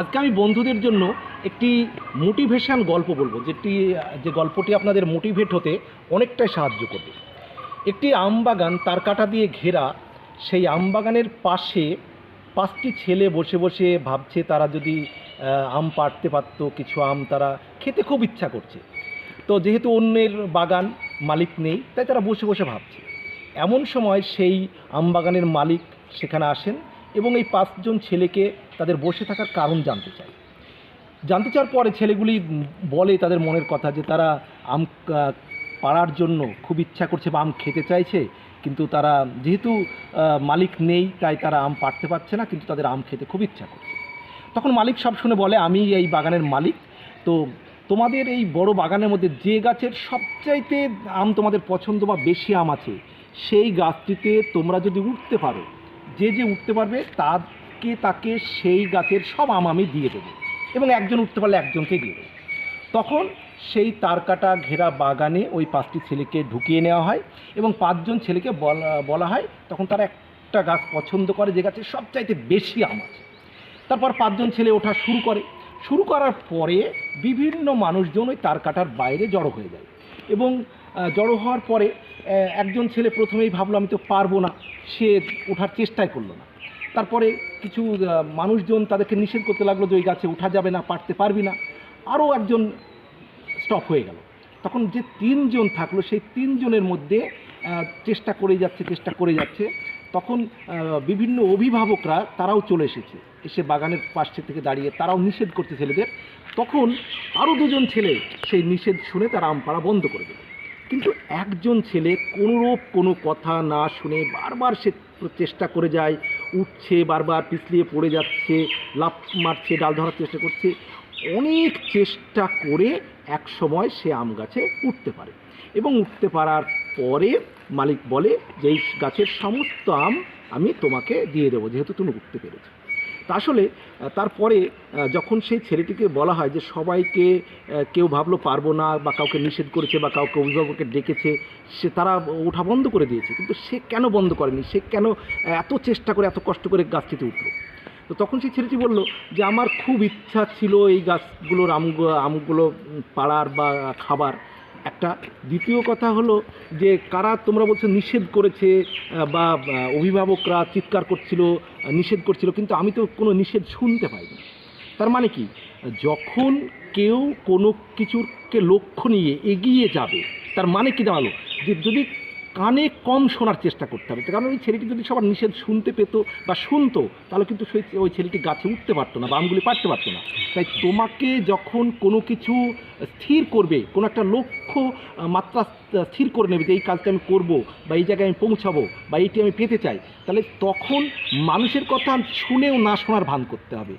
আজকে আমি বন্ধুদের জন্য একটি মোটিভেশান গল্প বলব, যেটি, যে গল্পটি আপনাদের মোটিভেট হতে অনেকটাই সাহায্য করবে। একটি আম বাগান তার কাটা দিয়ে ঘেরা, সেই আম বাগানের পাশে পাঁচটি ছেলে বসে বসে ভাবছে তারা যদি আম পাড়তে পারতো, কিছু আম তারা খেতে খুব ইচ্ছা করছে। তো যেহেতু অন্যের বাগান মালিক নেই, তাই তারা বসে বসে ভাবছে। এমন সময় সেই আম বাগানের মালিক সেখানে আসেন এবং এই পাঁচজন ছেলেকে তাদের বসে থাকার কারণ জানতে চাই। জানতে চাওয়ার পরে ছেলেগুলি বলে তাদের মনের কথা যে তারা আম পাড়ার জন্য খুব ইচ্ছা করছে বা আম খেতে চাইছে, কিন্তু তারা যেহেতু মালিক নেই, তাই তারা আম পাড়তে পারছে না, কিন্তু তাদের আম খেতে খুব ইচ্ছা করছে। তখন মালিক সব শুনে বলে, আমি এই বাগানের মালিক, তো তোমাদের এই বড় বাগানের মধ্যে যে গাছের সবচাইতে আম তোমাদের পছন্দ বা বেশি আম আছে, সেই গাছটিতে তোমরা যদি উঠতে পারো যে যে উঠতে পারবে, তাকে তাকে সেই গাছের সব আম আমি দিয়ে দেবো। এবং একজন উঠতে পারলে একজনকে দিয়ে দেবো। তখন সেই তারকাটা ঘেরা বাগানে ওই পাঁচটি ছেলেকে ঢুকিয়ে নেওয়া হয় এবং পাঁচজন ছেলেকে বলা হয়, তখন তারা একটা গাছ পছন্দ করে যে গাছের সবচাইতে বেশি আম আছে। তারপর পাঁচজন ছেলে ওঠা শুরু করে। শুরু করার পরে বিভিন্ন মানুষজন ওই তার কাটার বাইরে জড়ো হয়ে যায়। এবং জড়ো হওয়ার পরে একজন ছেলে প্রথমেই ভাবলো, আমি তো পারব না। সে ওঠার চেষ্টাই করল না। তারপরে কিছু মানুষজন তাদেরকে নিষেধ করতে লাগল যে ওই গাছে ওঠা যাবে না, পারতে পারবি না। আরও একজন স্টপ হয়ে গেল। তখন যে তিনজন থাকল, সেই তিনজনের মধ্যে চেষ্টা করে যাচ্ছে, চেষ্টা করে যাচ্ছে। তখন বিভিন্ন অভিভাবকরা তারাও চলে এসেছে। এসে বাগানের পাশে থেকে দাঁড়িয়ে তারাও নিষেধ করছে ছেলেদের। তখন আরও দুজন ছেলে সেই নিষেধ শুনে তারা আম পাড়া বন্ধ করে দেবে কিন্তু একজন ছেলে কোনোরূপ কোনো কথা না শুনে বারবার সে চেষ্টা করে যায়, উঠছে, বারবার পিছলিয়ে পড়ে যাচ্ছে, লাফ মারছে, ডাল ধরার চেষ্টা করছে। অনেক চেষ্টা করে এক সময় সে আম গাছে উঠতে পারে এবং উঠতে পারার পরে মালিক বলে, যে এই গাছের সমস্ত আম আমি তোমাকে দিয়ে দেবো, যেহেতু তুমি উঠতে পেরেছ। তা আসলে তারপরে যখন সেই ছেলেটিকে বলা হয় যে সবাইকে কেউ ভাবলো পারব না বা কাউকে নিষেধ করেছে বা কাউকে অভিভাবককে ডেকেছে, সে তারা ওঠা বন্ধ করে দিয়েছে। কিন্তু সে কেন বন্ধ করেনি? সে কেন এত চেষ্টা করে, এত কষ্ট করে গাছটিতে উঠল? তো তখন সেই ছেলেটি বলল যে, আমার খুব ইচ্ছা ছিল এই গাছগুলোর আমগুলো আমগুলো পাড়ার বা খাবার একটা দ্বিতীয় কথা হলো যে কারা তোমরা বলছো নিষেধ করেছে বা অভিভাবকরা চিৎকার করছিল, নিষেধ করছিল, কিন্তু আমি তো কোনো নিষেধ শুনতে পাইনি। তার মানে কি? যখন কেউ কোনো কিছুকে লক্ষ্য নিয়ে এগিয়ে যাবে, তার মানে কি দাঁড়াল? যে যদি কানে কম শোনার চেষ্টা করতে হবে। কারণ ওই ছেলেটি যদি সবার নিষেধ শুনতে পেত বা শুনতো, তাহলে কিন্তু সেই ওই ছেলেটি গাছে উঠতে পারতো না বা আমগুলি পারতে পারতো না। তাই তোমাকে যখন কোনো কিছু স্থির করবে, কোনো একটা লক্ষ্য মাত্রা স্থির করে নেবে যে এই কাজটা আমি করব বা এই জায়গায় আমি পৌঁছাবো বা এইটি আমি পেতে চাই, তাহলে তখন মানুষের কথা শুনেও না শোনার ভান করতে হবে।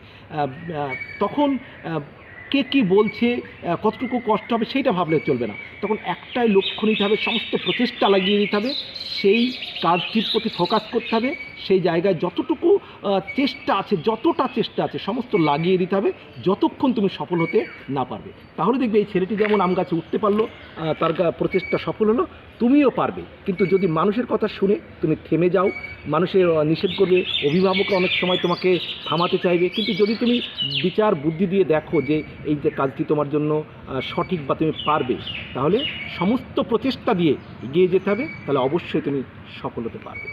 তখন কে কি বলছে কতটুকু কষ্ট হবে সেইটা ভাবলে চলবে না। তখন একটাই লক্ষ্য নিতে হবে, সমস্ত প্রচেষ্টা লাগিয়ে দিতে হবে, সেই কাজটির প্রতি ফোকাস করতে হবে, সেই জায়গায় যতটুকু চেষ্টা আছে, যতটা চেষ্টা আছে, সমস্ত লাগিয়ে দিতে হবে, যতক্ষণ তুমি সফল হতে না পারবে। তাহলে দেখবে এই ছেলেটি যেমন আম গাছে উঠতে পারল তার প্রচেষ্টা সফল হলো, তুমিও পারবে। কিন্তু যদি মানুষের কথা শুনে তুমি থেমে যাও, মানুষের নিষেধ করবে, অভিভাবকরা অনেক সময় তোমাকে থামাতে চাইবে, কিন্তু যদি তুমি বিচার বুদ্ধি দিয়ে দেখো যে এই যে কাজটি তোমার জন্য সঠিক বা তুমি পারবে তাহলে সমস্ত প্রচেষ্টা দিয়ে এগিয়ে যেতে হবে তাহলে অবশ্যই তুমি সফল হতে পারবে।